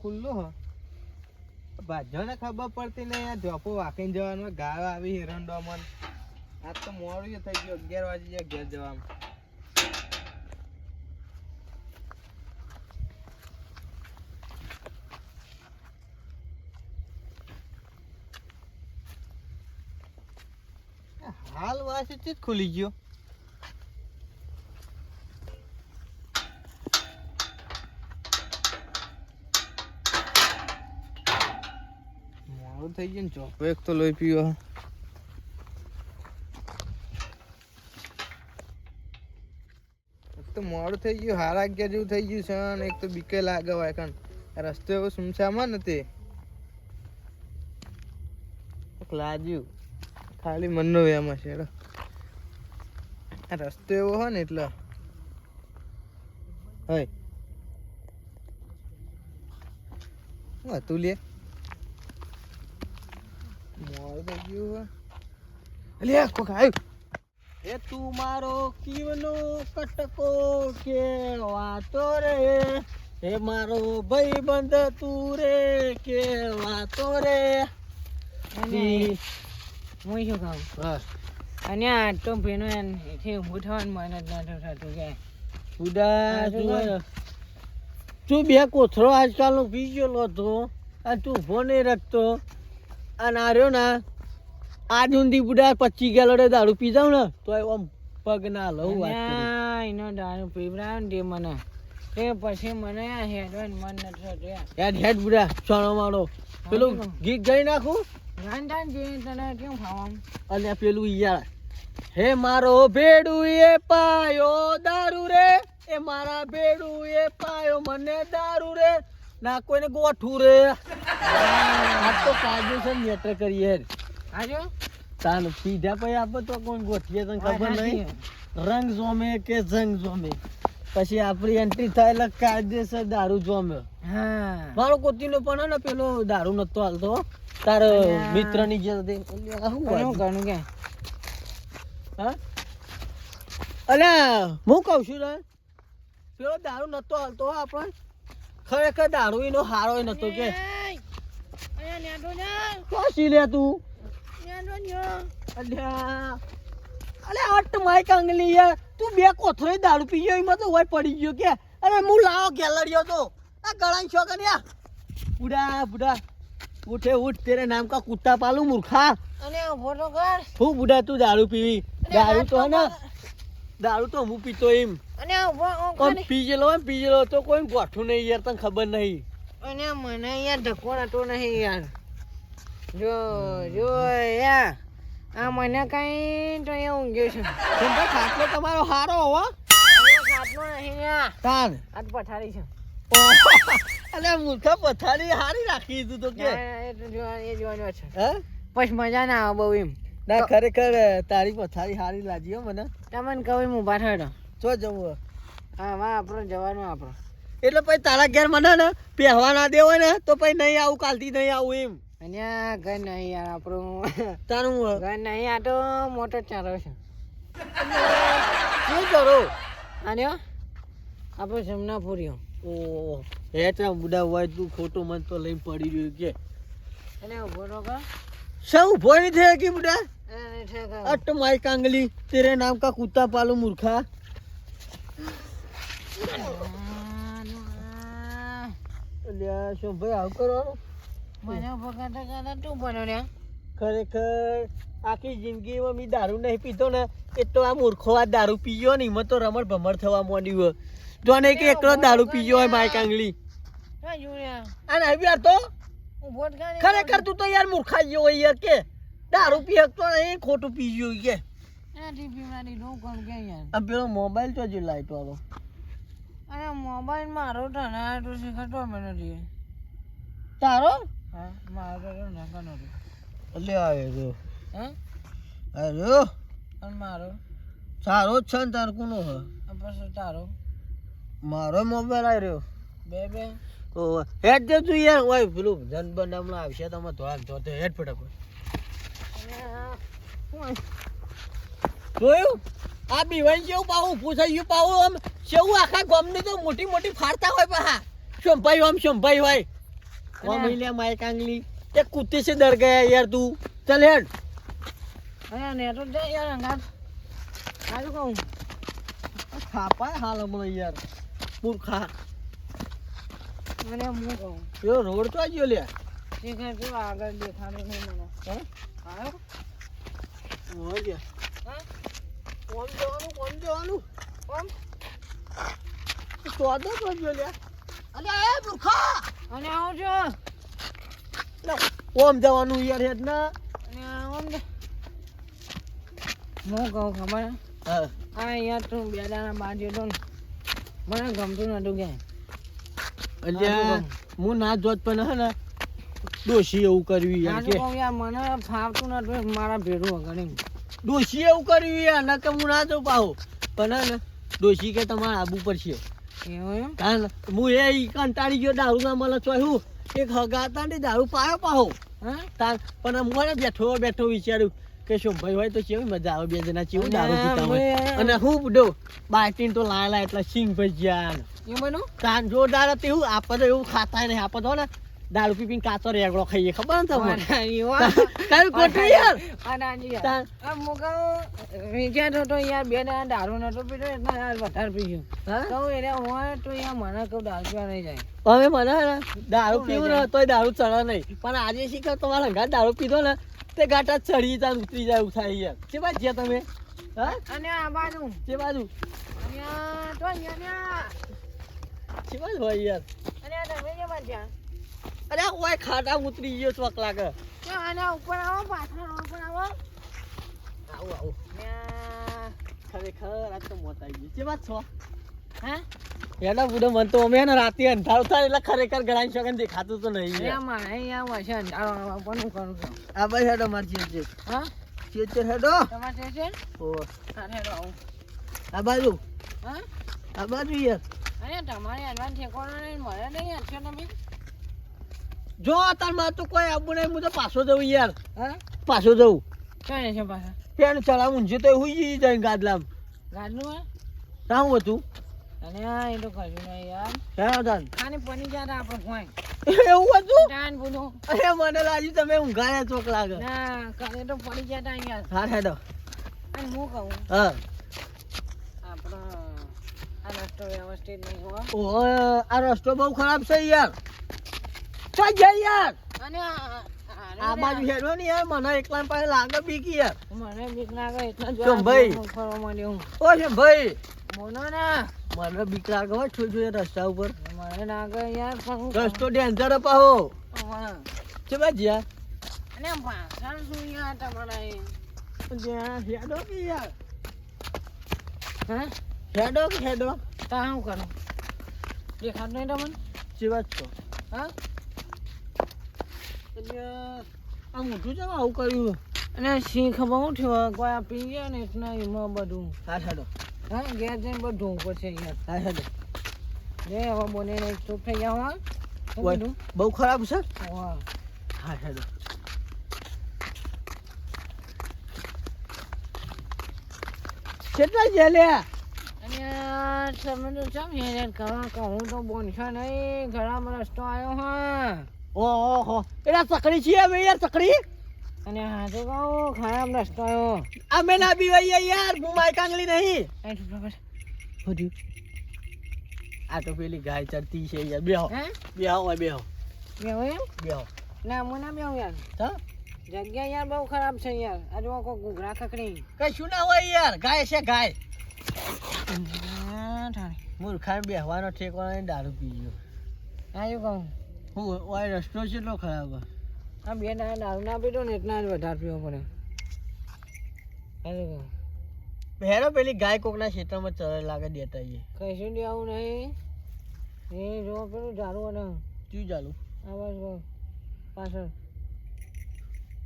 ખુલ્લો હ. ભાજોને ખબર પડતી નહીં, આ જોપો વાકીને જવાનું, ગાયો આવી હિરંડો મન આજ તો મોડું થઈ ગયું, અગિયાર વાગે ઘેર જવામાં. હાલ વાસી જ ખુલી ગયો. મોડું થઈ ગયું ને ચોપો એક તો લોહી પીવો. તો મોડું થઈ ગયું હાર આગ્યા જેવું થઈ ગયું છે અને એક તો બીકે લાગે હોય કારણ રસ્તો એવો સુમસામાં નથી. લાજ્યું ખાલી મનનો વ્યામ હશે. રસ્તો એવો હોય ને એટલે. હોય. હતું લે. થઈ ગયું. અલ્યા કોક આવ્યું એ તું મારો કીવનો કટકો કે રે. એ મારો ભાઈ બંધ તું રે કે વાતો રે હું શું કહું? બસ. અને આ તો ભેનો એથી ઊભું થવાનું મન જ નતું થતું કે ઉડા તું. બે કોથરો આજકાલ નો પી ગયેલો હતો. અને તું ઊભો રાખતો. અને આ રહ્યો ને આજ ઊંધી બુડા પચી ગયેલો રે દારૂ પી જાઉં ને તો આમ પગ ના લઉં એનો દારૂ પીવડાવ ને મને. એ પછી મને હેડવાનું મન નથી યાર હેડ બુડા સોનો મારો પેલું ગીત ગાઈ નાખું? ગાંડા જે તને કેમ ખાવાનું? અને પેલું યાર હે મારો ભેડું એ પાયો દારૂ રે. એ મારા ભેડું એ પાયો મને દારૂ રે. ના કોઈને ગોઠું રે. આ તો કાજુ છે મેટર કરીએ. આજો તાન પીધા પછી આપણે તો કોઈ ગોઠીએ તને ખબર નહીં. રંગ જોમે કે જંગ જોમે? પછી આપણી એન્ટ્રી થાય એટલે કાયદેસર દારૂ જોમે. હા. મારો કોતીનો પણ ને પેલો દારૂ નતો હાલતો. તાર મિત્રની જે શું કણું કે હા? અલ્યા હું કહું છું પેલો દારૂ નતો હાલતો હો આપણને. ખરેખર દારૂ એનો હારો નતો કે. કોશી લે તું. અલ્યા. અટ માય કાંગલી યાર. તું બે કોથળો દારૂ પી ગયો એમાં તો હોય પડી ગયો કે. અરે હું લાવો ગેલડિયો તો. આ ગળાઈ છો કન્યા બુડા બુડા. ઉઠે ઉઠ તેરે નામ કા કુત્તા પાલું મૂર્ખા. અને ફોટો કર. હું બુડા તું દારૂ પીવી. દારૂ તો ને દારૂ તો હું પીતો એમ. અને ઊભો ઊભો પણ ને. પી ગયેલો હોય પી ગયેલો તો કોઈ ગોઠું નહીં યાર તને ખબર નહીં. અને મને યાર ધક્કો નતો નહીં યાર. જો જો યાર આ મને કઈ તો અહીંયા ઊંઘ્યો છે. ભાઈ ખાટલો તમારો હારો હોવા ખાટલો નહીં યાર. તાન આ તો પથારી છે. અલે મૂર્ખા પથારી હારી રાખી દીધું તો કે. એ તો એ જોવાનું છે. હે? પછી મજા ના આવે બહુ એમ. ના ખરેખર તારી પથારી સારી લાગી હો મને. તમને કહું હું થયો જો જવું હા વા આપણો જવાનું આપણો. એટલે પછી તારા ઘેર મને ને પહેવા ના દેવો ને તો પછી નહીં આવું કાલથી નહીં આવું એમ. અહીંયા ઘર નહીં યાર આપણું. તારું હું ઘર નહીં આ તો મોટો ચારો છે. શું કરો? અને આપણો જમના પૂર્યો ઓ હેઠા બુડા હોય તું ખોટું મન તો લઈને પડી રહ્યું કે. અને ઊભો નો કર શું ઊભો નહીં થયો કે બુડા અને माई कांगली અટ नाम આવું કરવાનું મને કરતા કરતા તું બન્યો ને ખરેખર આખી જિંદગીમાં મેં દારૂ નહીં પીતો ને એટલો આ મૂર્ખો આ દારૂ પીયો ને એમાં તો રમણ ભમર થવા માંડ્યું હોય જો ને કે એકલો દારૂ પીયો હોય માય કાંગલી અને જોયા આ નહીં તો ખરેખર તું તો યાર મૂર્ખા જેવો યાર કે દારૂ પી શકતો નહીં ખોટું પી ગયું કે. એનાથી દઉં કોણ કે યાર? આ પેલો મોબાઈલ તો જે લાઈટ વાળો. અરે મોબાઈલ મારો તો ના તો શીખતો મેં નથી. તારો? હા મારો તો નાખા નથી. એટલે આવે તો હે? અરે અને મારો? સારો જ છે ને તાર કોનો હે. પછી તારો? મારો મોબાઈલ આવી રહ્યો. બે બે. ઓ હેડ દે તું યાર. ઓય પેલું જન બન હમણાં આવશે તમે ધોવાન તો તે હેડ ફટાફટ. જોયું? આ બીવાઈ જેવું પાવું પૂછાયું પાવું આમ જેવું આખા ગમની તો મોટી મોટી ફાડતા હોય હા શંભાઈ આમ શંભાઈ હોય. મમ્મી લે માઈક આંગલી તે કૂતી છે ડર ગયા યાર તું. ચાલ હેડ. અરે ને તો દે યાર અંગાર કાજુ કહું. ખાપા હાલ હમણાં યાર. મૂર્ખા. મને હું કહું? યો રોડ તો આવી ગયો લે આગળ દેખાડો નહીં મને. આવ્યો હોય હા કોણ જવાનું કોણ જવાનું કોમ તો તો તો જો લ્યા. અલે એ મૂર્ખા અને આવું છો લે, ઓમ જવાનું યાર હેડ ના દે હું. કહું ખબર હે? યાર તું બે દાડા બાર જતો ને. મને ગમતું નતું કે. એટલે હું ના જોત પણ હે ને ડોશી એવું કર્યું યાર કે. મને ફાવતું નતું મારા ભેરું વગર ડોશી એવું કર્યું યાર ના કે હું ના જઉં પાહો. પણ ને ડોશી કે તમારા આબુ એવું એમ? હું એ કંટાળી ગયો દારૂ ના મળે તો હું. એક હગાતા ને દારૂ પાયો પાહો. હા? તાર પણ મને બેઠો બેઠો વિચાર્યું કે શું ભાઈ હોય તો કેવી મજા આવે બે જણા ચેવું દારૂ પીતા હોય. અને હું બધો બાટીન તો લાયેલા એટલે સિંગ ભજીયા એમ તાર જોરદાર હતી એવું આપણે એવું ખાતા નહીં આપણે તો ને દારૂ પી પીને કાચો રેગડો ખાઈએ ખબર ને તમને? કયું ખોટું યાર. તાર આ મુકા વિચારતો તો યાર બે દાડા દારૂ નતો પીતો એટલે યાર વધારે પી ગયો? કહું એટલે હોય તો યાર મને કહું દારૂ પીવા નહીં જાય. હવે મને દારૂ પીવું ને તોય દારૂ ચડે નહીં. પણ આજે શીખર તમારા ઘર દારૂ પીધો ને તે ગાટા ચડી જાય ઉતરી જાય એવું થાય યાર. કે બાજુ જ્યાં તમે? હા? અને આ બાજુ. કે બાજુ? આ તો અહીંયા ને. કે બાજુ હોય યાર? અને તમે કે બાજુ અરે ઓય ખાટા ઉતરી ગયો ચોક લાગે. આના ઉપર આવો પાછળ ઉપર આવો. આવું આવું. ખરેખર આ- તો મોત આવી ગઈ કે વાત છો? હા? એના બુડો મન તો અમે રાતે અંધારો થાય એટલે ખરેખર ગળાની શકન દેખાતું તો નહીં. અહીંયા વસે અંધારો પણ કરું છું. આ ભાઈ હેડો મારી છે છે હા? છે છે હેડો. તમારે છે છે ઓ. હેડો આવું. આ બાજુ. હા? આ બાજુ યાર. અરે તમારે એડવાન્સ ઠેકોણો નહીં મળે નહીં યાર તમે. જો તારમાં તો કોઈ આવું નહીં હું તો પાછો જવું યાર. હા? પાછો જવું ક્યાં છે પાછા? પેન ચડાવ ઊંઝે તો હુઈ જઈ જાય ગાદલામ. ગાદલું હે? શું હતું? અને આ એ તો કશું નહીં યાર. હે દાન ખાલી પની આપણે કોઈ એવું હતું? અરે મને લાગ્યું તમે ઊંઘાયા ચોક લાગે. ના કરે તો પડી ગયા તા યાર હા હેડો અને હું કહું? હા. આપણો આ રસ્તો વ્યવસ્થિત નહીં આ રસ્તો બહુ ખરાબ છે યાર. જાય યાર. અને આ- બાજુ હેડો ને યાર મને એકલા પાસે લાગે બીક યાર. મને બીક લાગે એટલે જ ભાઈ? હું ફરવા માંડ્યો હું. ઓ છે ભાઈ. બોલો ને. મને બીક લાગે હો છું છું રસ્તા ઉપર. મને લાગે યાર રસ્તો ડેન્જર પાહો છે બાજુ યાર અને પાછળ શું યાર તમારા એ? ત્યાં હેડો કે યાર. હા? હેડો કે હેડો? તા શું કરું? દેખાડ નહીં તમને? છે છો. હા? એટલે આ મોટું છે આવું કર્યું? અને સિંહ ખબર હું થયું? કોઈ આ પી ગયા ને એટલે એમાં બધું. હા હા ઘેર જઈને બધું પડશે યાર હા લે હવે બોને ચૂપ થઈ ગયા હા શું બહુ ખરાબ છે? હા. કેટલા છે લ્યા? અને તમે તો ચમ હેરાન કરો? કે હું તો બોનશો નહીં ઘણા રસ્તો આવ્યો હા. ઓહો એલા સકડી છીએ અમે યાર સકડી? અને હા તો કહું ખરાબ રસ્તો આવ્યો. અમે ના બીવાઈએ યાર હું માય કાંગલી નહીં. હોજી આ તો પેલી ગાય ચરતી છે યાર બેહો. બેહો હોય બેહો. બેહો એમ? બેહો. ના હું ના બેહો યાર. હા? જગ્યા યાર બહુ ખરાબ છે યાર. આ જો કો ઘૂઘરા ખકડી કશું ના હોય યાર ગાય છે ગાય. મૂર્ખાને બેહવાનો ઠેકો દારૂ પી ગયો આ કહું? હું ઓય રસ્તો કેટલો ખરાબ આ બે ના દારૂ ના પીધો ને એટલા જ વધારે પીવો પડે. અરે હેરો પેલી ગાય કોકના ખેતરમાં ચરે લાગે દેતા આઈએ કશું નહીં આવું નહીં. એ જો પેલું ઝાડું અને શું ચાલુ આ બસ પાછળ.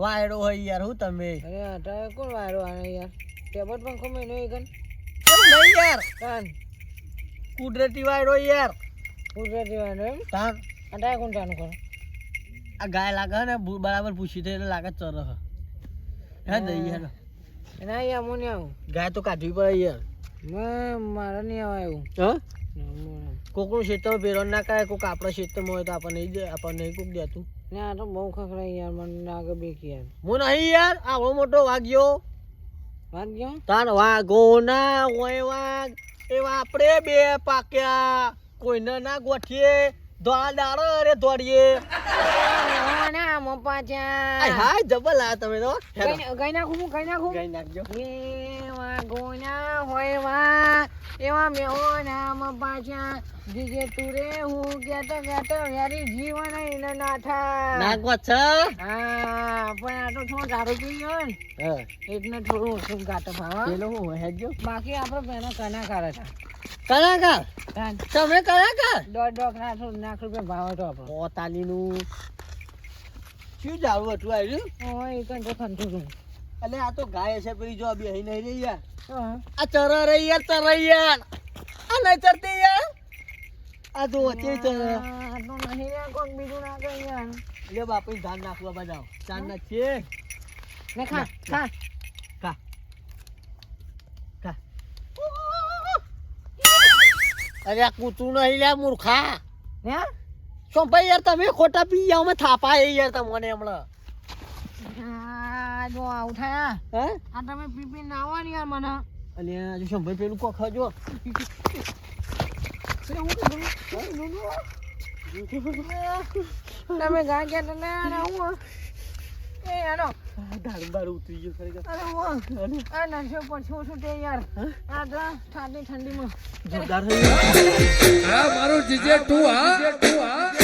વાયડો હોય યાર હું તમે? અરે અટારે કોણ વાયરો આને યાર? ટેબલ પંખો મેં નહીં ગન નહીં યાર. કાન કુદરતી વાયડો યાર. કુદરતી વાયરો એમ? તાન. કોણ ચાલુ કરે આ ગાય લાગે ને બરાબર પૂછી થઈ લાગે ચર હ હે દઈ યાર ના યાર મને આવું. ગાય તો કાઢવી પડે યાર. મેં મારે નહીં આવે એવું. હા? કોકનું ખેતરમાં પેરો ના કાય કોક આપણા ખેતરમાં હોય તો આપણને નહીં આપણને નહીં કોક દેતું. ને આ તો બહુ ખખડાય યાર મને લાગે બીક યાર. હું નહીં યાર આવડો મોટો વાગ્યો. વાગ્યો? તાર વાઘો ના હોય વાઘ એવા આપણે બે પાક્યા. કોઈને ના ગોઠીએ. દોડા દાડો અરે દોડીએ. ના મપ્પા ત્યાં જબલ આ તમે તો. ગઈ નાખું હું ગઈ નાખું? ગાઈ નાખજો. એવા ગોના હોય વા એવા મેહો નામ પાછા જીજે તુરે હું કેતો કેતો યારી જીવન નાઠા નાખવા છે? હા. પણ આ તો થોડું દારૂ પી ગયો ને. એટલે થોડું ઓછું ગાતો ભાવા પેલો હું હોય બાકી આપણે પેલા કના કરે કલાકાર? તમે કલાકાર? દોઢ દોઢ ના લાખ રૂપિયા ભાવ હતો આપણો. પોતાલીનું શું જાવું હતું આવ્યું એ તો ખંતું આ તો ગાય છે પેલી જો બે નહીં રહી યાર. આ ચર રહી યાર ચર રહી યાર. આ નહીં ચરતી યાર. આ જો ચર. આ નહીં રે બીજું ના યાર લે બાપુ ધાન નાખવા બધા ચાંદ નાખીએ ને ખા ખા અરે આ કૂતરું નહીં લે મૂર્ખા હે શું ભાઈ યાર તમે ખોટા પી જાવ મેં થાપા એ યાર તમને હમણાં જો આવું થાય હે આ તમે પી પી ના યાર મને અને આજે જો શું ભાઈ પેલું કોક ખાજો તમે ગા ગયા તને ના ના હું એ આનો દારૂ બાર ઉતરી ગયો ખરેખર અરે હું આ નરસો પછી છું તે યાર. આ તો ઠંડી ઠંડીમાં. જોરદાર હા મારો જીજે તું હા. તું હા.